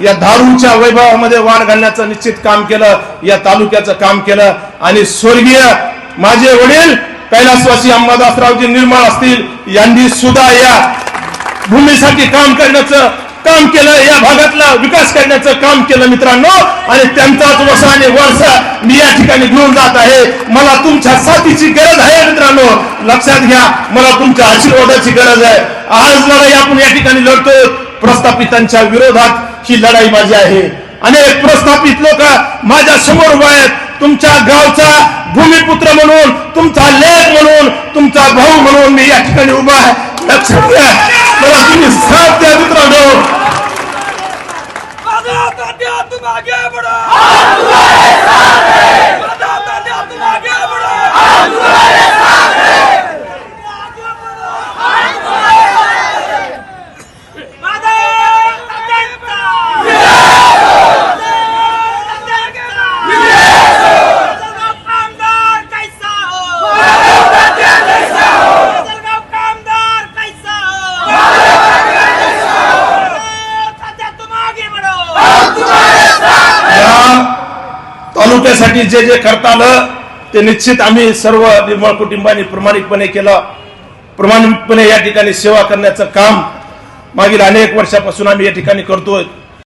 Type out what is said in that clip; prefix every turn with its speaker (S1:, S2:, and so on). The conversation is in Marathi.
S1: या दारूच्या वैभवामध्ये वाढ घालण्याचं निश्चित काम केलं या तालुक्याचं काम केलं. आणि स्वर्गीय माझे वडील कैलासवासी अंबादासरावजी निर्मळ असतील यांनी सुद्धा या भूमीसाठी काम करण्याचं काम केलं या भागातला विकास करण्याचं काम केलं मित्रांनो. आणि त्यांचाच वर्ष आणि वर्ष मी या ठिकाणी घेऊन जात आहे. मला तुमच्या साथीची गरज आहे मित्रांनो. लक्षात घ्या मला तुमच्या आशीर्वादाची गरज आहे. आज लढाई आपण या ठिकाणी लढतोय. प्रस्थापितांच्या विरोधात ही लढाई माझी आहे. अनेक प्रस्थापित लोक माझ्यासमोर उभा आहेत. तुमच्या गावचा भूमिपुत्र म्हणून तुमचा लेख म्हणून तुमचा भाऊ म्हणून मी या ठिकाणी उभा आहे. लक्षात घ्या मला तुम्ही साथ द्या मित्रांनो. तालुक्यासाठी जे जे करता आलं ते निश्चित आम्ही सर्व निर्मळ कुटुंबांनी प्रामाणिकपणे केलं. प्रामाणिकपणे या ठिकाणी सेवा करण्याचं काम मागील अनेक वर्षापासून आम्ही या ठिकाणी करतोय.